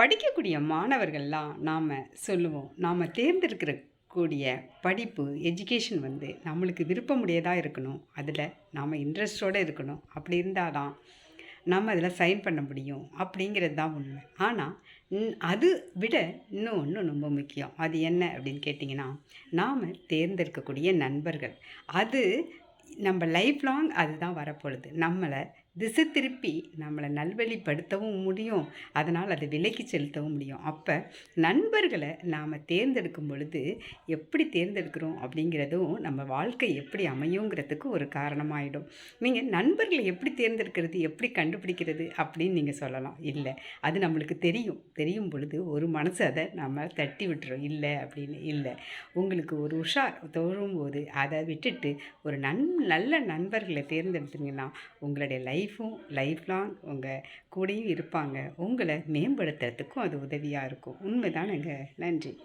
படிக்கக்கூடிய மாணவர்கள்லாம் நாம் சொல்லுவோம். நாம் தேர்ந்தெடுக்கிற கூடிய படிப்பு எஜுகேஷன் வந்து நம்மளுக்கு விருப்பமுடையதாக இருக்கணும். அதில் நாம் இன்ட்ரெஸ்டோடு இருக்கணும். அப்படி இருந்தால் தான் நம்ம அதில் சைன் பண்ண முடியும். அப்படிங்கிறது தான் உண்மை. ஆனால் அது விட இன்னும் ஒன்று ரொம்ப முக்கியம். அது என்ன அப்படின்னு கேட்டிங்கன்னா நாம் தேர்ந்தெடுக்கக்கூடிய நண்பர்கள். அது நம்ம லைஃப் லாங் அதுதான் வரப்பொழுது நம்மளை திசை திருப்பி நம்மளை நல்வழிப்படுத்தவும் முடியும். அதனால் அதை விலைக்கு செலுத்தவும் முடியும். அப்போ நண்பர்களை நாம் தேர்ந்தெடுக்கும் பொழுது எப்படி தேர்ந்தெடுக்கிறோம் அப்படிங்கிறதும் நம்ம வாழ்க்கை எப்படி அமையுங்கிறதுக்கு ஒரு காரணமாயிடும். நீங்கள் நண்பர்களை எப்படி தேர்ந்தெடுக்கிறது எப்படி கண்டுபிடிக்கிறது அப்படின்னு நீங்கள் சொல்லலாம். இல்லை. அது நம்மளுக்கு தெரியும். தெரியும் பொழுது ஒரு மனசு அதை நம்ம தட்டி விட்டுரும். இல்லை அப்படின்னு. இல்லை. உங்களுக்கு ஒரு உஷார் தோறும்போது அதை விட்டுட்டு ஒரு நல்ல நண்பர்களை தேர்ந்தெடுத்தீங்கன்னா உங்களுடைய லைஃப்பும் லைஃப் லாங் உங்கள் கூடயும் இருப்பாங்க. உங்களை மேம்படுத்துறதுக்கும் அது உதவியாக இருக்கும். உண்மைதானங்க? நன்றி.